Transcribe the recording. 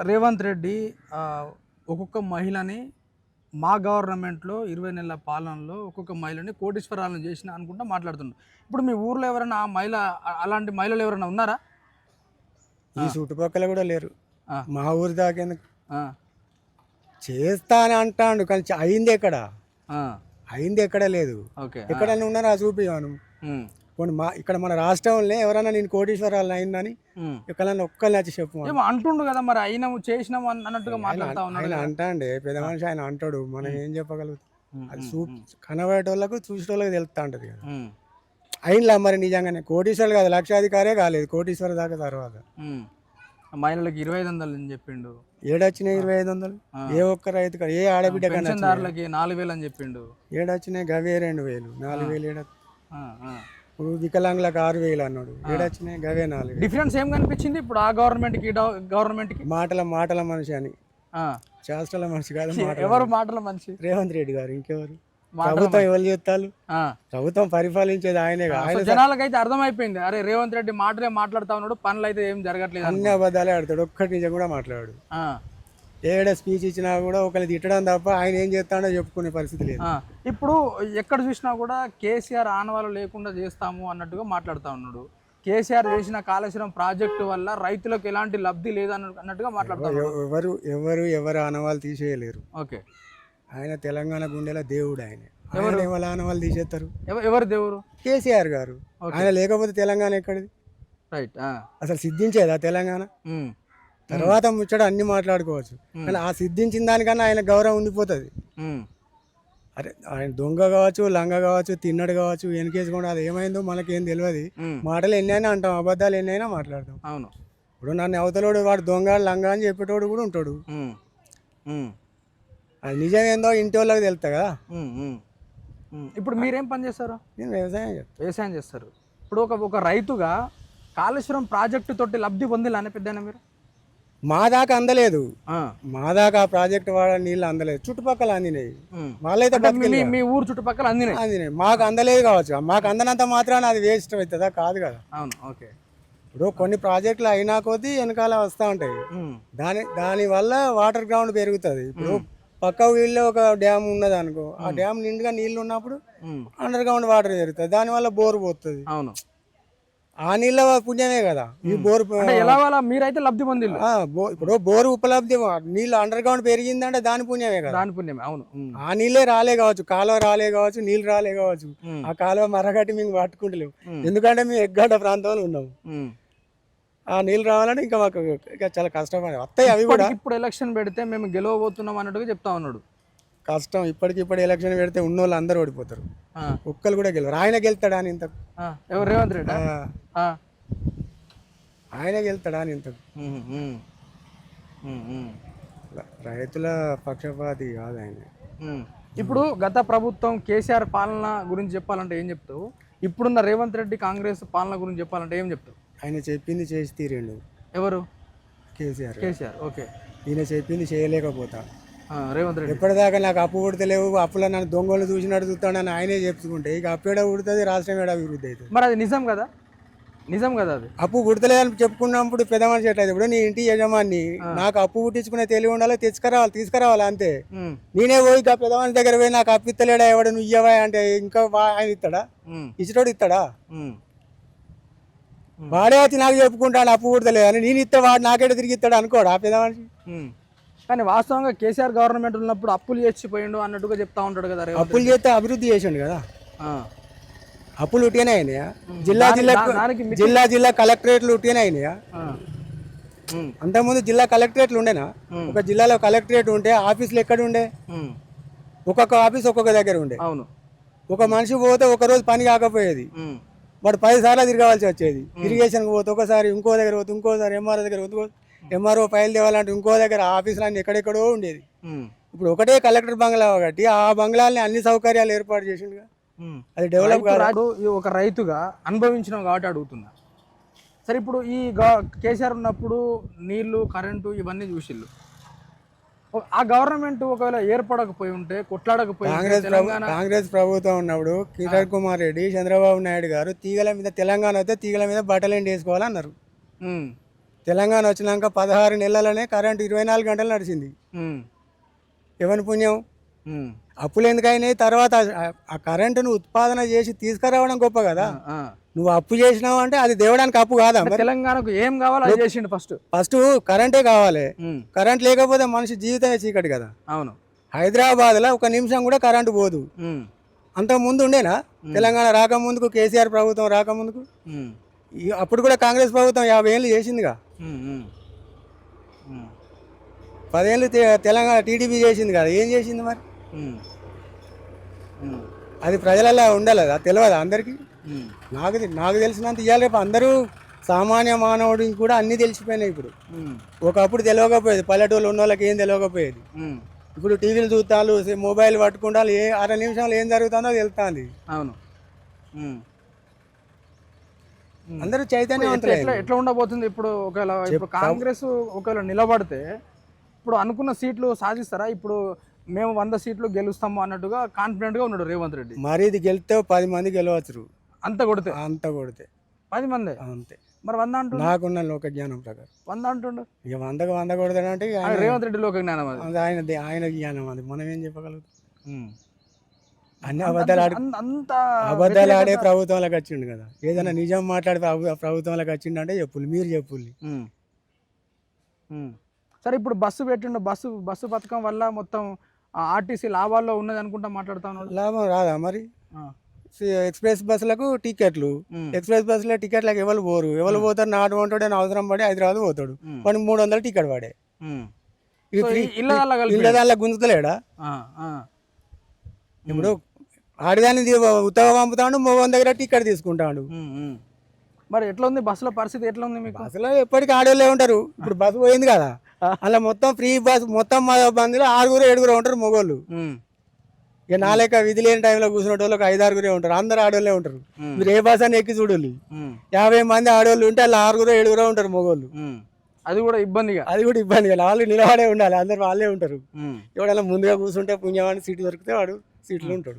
రేవంత్ రెడ్డి ఒక్కొక్క మహిళని మా గవర్నమెంట్లో ఇరవై నెలల పాలనలో ఒక్కొక్క మహిళని కోటీశ్వరాలను చేసిన అనుకుంటా మాట్లాడుతున్నాడు ఇప్పుడు మీ ఊర్లో ఎవరైనా ఆ మహిళ అలాంటి మహిళలు ఎవరైనా ఉన్నారా? ఈ చుట్టుపక్కల కూడా లేరు. మా ఊరి ఆ, చేస్తా అని అంటాడు కానీ అయింది ఎక్కడ? అయింది ఎక్కడ లేదు. ఎక్కడన్నా ఉన్నారా? చూపియాను పోనీ మా ఇక్కడ మన రాష్ట్రంలో ఎవరైనా నేను కోటీశ్వరాలు అయిందని. ఎక్కడన్నా ఒక్కరిని వచ్చి చెప్పు అంటుండు కదా మరి అయినాము చేసినాము అన్న- అన్నట్టుగా మాట్లాడుతా ఉన్నాడు ఆయన. అంటాండే పెద్ద మనిషి ఆయన అంటాడు మనం ఏం చెప్పగలుగుతాం? అది చూ కనబడేటోళ్ళకు చూసేటోళ్ళకి తెలుస్తా ఉంటది కదా. అయినలా మరి నిజంగానే కోటీశ్వరులు కాదు లక్షాధికారే కాలేదు కోటీశ్వర దాకా తర్వాత. మహిళలకు ఇరవై ఐదు వందలు అని చెప్పిండు. ఏడొచ్చినాయి ఇరవై ఐదు వందలు. ఏ ఒక్క రైతు ఏ ఆడబిడ్డ? పెన్షన్దారులకి నాలుగు వేలు అని చెప్పిండు. ఏడొచ్చినాయి గవే రెండు వేలు నాలుగు వేలు ఏడ. ఇప్పుడు వికలాంగులకు ఆరు వేలు అన్నాడు. ఏడొచ్చినాయి? గవే నాలుగు. డిఫరెన్స్ ఏం కనిపించింది? ఇప్పుడు ఆ గవర్నమెంట్కి ఈ గవర్నమెంట్కి మాటల మాటల మనిషి అని. చేష్టల మనిషి కాదు ఎవరు మాటల మనిషి. రేవంత్ రెడ్డి గారు ఇంకెవరు? ప్రభుత్వం ఎవరు చేస్తారు? ఆ. ప్రభుత్వం పరిపాలించేది ఆయనే జనాలకైతే అర్థమైపోయింది. అరే రేవంత్ రెడ్డి మాటలే మాట్లాడుతా ఉన్నాడు పనులు అయితే ఏం జరగట్లేదు అని. అన్ని అబద్ధాలే ఆడతాడు. ఒక్కటి నిజం కూడా మాట్లాడు ఏడ స్పీచ్ ఇచ్చినా కూడా ఒకరిని తిట్టడం తప్ప ఆయన ఏం చేస్తాడో చెప్పుకునే పరిస్థితి లేదు. ఇప్పుడు ఎక్కడ చూసినా కూడా కేసీఆర్ ఆనవాళ్ళు లేకుండా చేస్తాము అన్నట్టుగా మాట్లాడుతా ఉన్నాడు. కేసీఆర్ చేసిన కాళేశ్వరం ప్రాజెక్టు వల్ల రైతులకు ఎలాంటి లబ్ధి లేదు అన్న- అన్నట్టుగా మాట్లాడుతా ఉన్నాడు. ఎవ- ఎవరు ఎవరు ఎవరు ఆనవాళ్ళు తీసేయలేరు. ఓకే. ఆయన తెలంగాణ గుండెల దేవుడు ఆయన. ఆయన ఎవరు? ఆనవాళ్ళు తీసేస్తారు? ఎవ- ఎవరు దేవుడు? కేసీఆర్ గారు. ఆయన లేకపోతే తెలంగాణ ఎక్కడిది? రైట్ అసలు సిద్ధించేదా తెలంగాణ? తర్వాత ముచ్చట అన్ని మాట్లాడుకోవచ్చు. కానీ ఆ సిద్ధించిన దానికన్నా ఆయన గౌరవం ఉండిపోతుంది. అరే ఆయన దొంగ కావచ్చు లంగ కావచ్చు తిన్నడు కావచ్చు వెనకేసుకోండి అది ఏమైందో మనకేం తెలియదు మాటలు ఎన్నైనా అంటాం అబద్ధాలు ఎన్నైనా మాట్లాడతాం. అవును. ఇప్పుడు నన్ను అవతలోడు వాడు దొంగ లంగ అని చెప్పేటోడు కూడా ఉంటాడు. అది నిజం ఏందో ఇంటి వాళ్ళకి తెలుస్తా కదా. ఇప్పుడు మీరేం పని చేస్తారు? నేను వ్యవసాయం చెప్తాను వ్యవసాయం చేస్తారు. ఇప్పుడు ఒక ఒక రైతుగా కాళేశ్వరం ప్రాజెక్టు తోటి లబ్ధి పొందిలా పెద్ద మీరు? మా దాకా అందలేదు. మా దాకా ఆ ప్రాజెక్ట్ వాడ నీళ్ళు అందలేదు. చుట్టుపక్కల అందినాయి. వాళ్ళైతే మీ- ఊరు చుట్టుపక్కల అందినాయి. అందినాయి. మాకు అందలేదు కావచ్చు. మాకు అందనంత మాత్రాన అది వేస్ట్ అవుతుందా? కాదు కదా. అవును ఓకే. ఇప్పుడు కొన్ని ప్రాజెక్టులు అయినా కొద్దీ వెనకాల వస్తూ ఉంటాయి. దాని దాని వల్ల వాటర్ గ్రౌండ్ పెరుగుతుంది. ఇప్పుడు పక్క వీళ్ళు ఒక డ్యామ్ ఉన్నది అనుకో ఆ డ్యామ్ నిండుగా నీళ్ళు ఉన్నప్పుడు. అండర్ గ్రౌండ్ వాటర్ పెరుగుతుంది. దానివల్ల బోర్ పోతుంది. అవును. ఆ నీళ్ళ పుణ్యమే కదా. ఈ బోర్ ఎలా మీరైతే లబ్ధి పొందిల్లు? బో- ఇప్పుడు బోర్ ఉపలబ్ధి నీళ్ళు అండర్ గ్రౌండ్ పెరిగిందంటే దాని పుణ్యమే కదా. దాని పుణ్యమే అవును. ఆ నీళ్ళే రాలే కావచ్చు కాలువ రాలే కావచ్చు నీళ్ళు రాలే కావచ్చు. ఆ కాలువ మరగట్టి మేము పట్టుకుంటలేము. ఎందుకంటే మేము ఎగ్గడ్డ ప్రాంతంలో ఉన్నాము. ఆ నీళ్ళు రావాలంటే ఇంకా మాకు ఇంకా చాలా కష్టపడి వస్తాయి అవి కూడా. ఇప్పుడు ఎలక్షన్ పెడితే మేము గెలవబోతున్నాం అన్నట్టుగా చెప్తా ఉన్నాడు. కష్టం ఇప్పటికిప్పుడు ఎలక్షన్ పెడితే ఉన్న వాళ్ళు అందరూ ఓడిపోతారు. ఒక్కరు కూడా గెలవరు. ఆయన గెలుతాడా అని ఇంత ఆ. ఎవరు? రేవంత్ రెడ్డి? ఆయన గెలుతాడా అని ఇంత రైతుల పక్షపాతి కాదు ఆయన. ఇప్పుడు గత ప్రభుత్వం కేసీఆర్ పాలన గురించి చెప్పాలంటే ఏం చెప్తావు ఇప్పుడున్న రేవంత్ రెడ్డి కాంగ్రెస్ పాలన గురించి చెప్పాలంటే ఏం చెప్తావు ఆయన చెప్పింది చేసి తీరిండు. ఎవరు? కేసీఆర్. కేసీఆర్ ఓకే. ఈయన చెప్పింది చేయలేకపోతా. రేవంత్ రెడ్డి. ఎప్పటిదాకా నాకు అప్పు పుడతలేవు అప్పులో నన్ను దొంగలు చూసినట్టు చూస్తాడని ఆయనే చెప్పుకుంటే ఇక అప్పు ఏడా పుడుతుంది? రాష్ట్రం ఏడా అభివృద్ధి అవుతుంది? మరి అది నిజం కదా? నిజం కదా అది? అప్పు పుడతలేదని చెప్పుకున్నప్పుడు పెద్ద మనిషి ఎట్లా ఇప్పుడు నీ ఇంటి యజమాని నాకు అప్పు పుట్టించుకునే తెలివి ఉండాలి తెచ్చుకురావాలి తీసుకురావాలి అంతే. నేనే పోయి పెద్ద మనిషి దగ్గర పోయి నాకు అప్పు ఇస్తలేడా ఎవడు నువ్వు ఇయ్యవా అంటే ఇంకా ఆయన ఇస్తాడా? ఉమ్, ఇచ్చినోడు ఇస్తాడా? వాడే వచ్చి నాకు చెప్పుకుంటాడు అప్పు పుడతలేదని నేను ఇస్తే వాడు నాకేట తిరిగి ఇస్తాడు అనుకోడు ఆ పెద్ద మనిషి. కానీ వాస్తవంగా కేసీఆర్ గవర్నమెంట్ ఉన్నప్పుడు అప్పులు చేసిపోయిండు అన్నట్టుగా చెప్తా ఉంటాడు కదా రేవంత్ అప్పులు చేస్తే అభివృద్ధి చేసిండు కదా. ఆ, అప్పులు ఉట్టినే అయినాయా? జిల్లా జిల్లా దా- దానికి మితి- జిల్లా జిల్లా కలెక్టరేట్లు ఉట్టినే అయినాయా? ఆ. ఉమ్, అంతకుముందు జిల్లా కలెక్టరేట్లు ఉండేనా? ఉమ్. ఒక జిల్లాలో కలెక్టరేట్ ఉంటే ఆఫీసులు ఎక్కడ ఉండే? ఉమ్, ఒక్కొక్క ఆఫీస్ ఒక్కొక్క దగ్గర ఉండే. అవును. ఒక మనిషి పోతే ఒక రోజు పని కాకపోయేది. ఉమ్, వాడు పది సార్లు తిరగవలసి వచ్చేది. ఇరిగేషన్కి పోతే ఒకసారి ఇంకో దగ్గర పోతే ఇంకోసారి ఎంఆర్ఓ దగ్గర పోతే ఎంఆర్ఓ ఫైల్ తేవాలంటే ఇంకో దగ్గర ఆఫీసులు అన్ని ఎక్కడెక్కడో ఉండేది. ఇప్పుడు ఒకటే కలెక్టర్ బంగ్లా ఒకటి ఆ బంగ్లాల్ని అన్ని సౌకర్యాలు ఏర్పాటు చేసిండుగా. అది డెవలప్ కాదు. ఒక రైతుగా అనుభవించినాం కాబట్టి అడుగుతున్నా. సరే ఇప్పుడు ఈ కేసీఆర్ ఉన్నప్పుడు నీళ్ళు కరెంటు ఇవన్నీ చూసిళ్ళు. ఆ గవర్నమెంట్ ఒకవేళ ఏర్పడకపోయి ఉంటే కొట్లాడకపోయి కాంగ్రెస్ కాంగ్రెస్ ప్రభుత్వం ఉన్నప్పుడు కిరణ్ కుమార్ రెడ్డి చంద్రబాబు నాయుడు గారు తీగల మీద తెలంగాణ అయితే తీగల మీద బట్టలు ఎండి వేసుకోవాలన్నారు తెలంగాణ వచ్చినాక పదహారు నెలలనే కరెంట్ ఇరవై నాలుగు గంటలు నడిచింది. ఎవరి పుణ్యం? అప్పులు ఎందుకైనాయి తర్వాత ఆ- కరెంటును ఉత్పాదన చేసి తీసుకురావడం గొప్ప కదా. నువ్వు అప్పు చేసినావు అంటే అది దేవడానికి అప్పు కాదా తెలంగాణకు ఏం కావాలో అది చేసిండు ఫస్ట్. ఫస్ట్ కరెంటే కావాలి. కరెంట్ లేకపోతే మనిషి జీవితమే చీకటి కదా. అవును. హైదరాబాద్లో ఒక నిమిషం కూడా కరెంటు పోదు. అంత ముందు ఉండేనా? తెలంగాణ రాకముందుకు కేసీఆర్ ప్రభుత్వం రాకముందుకు? అప్పుడు కూడా కాంగ్రెస్ ప్రభుత్వం యాభై ఏళ్ళు చేసిందిగా. పదేళ్ళు తెలంగాణ టీడీపీ చేసింది కదా ఏం చేసింది మరి? అది ప్రజలలో ఉండలేదా? తెలియదా అందరికీ? నాకు నాకు తెలిసినంత ఇవాళ రేపు అందరూ సామాన్య మానవుడికి కూడా అన్నీ తెలిసిపోయినాయి ఇప్పుడు. ఒకప్పుడు తెలియకపోయేది పల్లెటూళ్ళు ఉన్న వాళ్ళకి ఏం తెలియకపోయేది ఇప్పుడు టీవీలు చూస్తాలు మొబైల్ పట్టుకుంటారు ఏ అర నిమిషాలు ఏం జరుగుతుందో తెలుస్తుంది అవును. అందరూ చైతన్యవంతులే. ఎట్లా ఎట్లా ఉండబోతుంది ఇప్పుడు ఒకవేళ ఇప్పుడు కాంగ్రెస్ ఒకవేళ నిలబడితే ఇప్పుడు అనుకున్న సీట్లు సాధిస్తారా? ఇప్పుడు మేము వంద సీట్లు గెలుస్తాము అన్నట్టుగా కాన్ఫిడెంట్గా ఉన్నాడు రేవంత్ రెడ్డి. మరి ఇది గెలిస్తే పది మంది గెలవచ్చు అంత కొడితే? అంత కొడితే. పది మంది? అంతే. మరి వంద అంటుండు? నాకున్న లోక జ్ఞానం ప్రకారం. వంద అంటుండు? ఇక వందకు వంద కొడతాడంటే రేవంత్ రెడ్డి లోక జ్ఞానం అది ఆయన ఆయన జ్ఞానం అది. మనం ఏం చెప్పగలుగుతాం. అన్ని అబద్ధాలు ఆడి అంత- అబద్ధాలు ఆడే ప్రభుత్వంలోకి వచ్చిండు కదా. ఏదైనా నిజం మాట్లాడి ప్రభు- ప్రభుత్వంలోకి వచ్చిండు అంటే చెప్పులు మీరు చెప్పుల్ని. సరే ఇప్పుడు బస్సు పెట్టిండు. బస్సు బస్సు పథకం వల్ల మొత్తం ఆర్టీసీ లాభాల్లో ఉన్నది అనుకుంటా మాట్లాడుతా ఉన్నాడు. లాభం రాదా మరి? ఎక్స్ప్రెస్ బస్సులకు టికెట్లు. ఎక్స్ప్రెస్ బస్సులో టికెట్లకు ఎవరు పోరు? ఎవరు పోతారు? నాటు వంటాడు అని అవసరం పడి హైదరాబాద్ పోతాడు. వాడికి మూడు వందలు టికెట్ పడే ఇళ్ళ దానిలో గుంజుతలేడా. ఇప్పుడు ఆడిదాన్ని ఉత్తగా పంపుతాడు మగవన్ దగ్గర టికెట్ తీసుకుంటాడు. మరి ఎట్లా ఉంది బస్సులో పరిస్థితి ఎట్లా ఉంది మీకు? బస్సులో ఎప్పటికీ ఆడోళ్ళే ఉంటారు. ఇప్పుడు బస్సు పోయింది కదా. అలా మొత్తం ఫ్రీ బస్ మొత్తం మా బందిలో ఆరుగురు ఏడుగురు ఉంటారు మగోళ్ళు. ఇక నా లెక్క విధి లేని టైంలో కూర్చునే వాళ్ళకి ఐదు ఆరుగురే ఉంటారు. అందరు ఆడోళ్ళే ఉంటారు. మీరు ఏ బస్ అని ఎక్కి చూడాలి యాభై మంది ఆడోళ్ళు ఉంటే అలా ఆరుగురు ఏడుగురు ఉంటారు మగోళ్ళు. అది కూడా ఇబ్బందిగా. అది కూడా ఇబ్బంది కదా వాళ్ళు నిలబడే ఉండాలి. అందరు వాళ్ళే ఉంటారు. ఎవడైనా ముందుగా కూర్చుంటే పుణ్యవాడిని సీటు దొరికితే వాడు సీట్లో ఉంటాడు.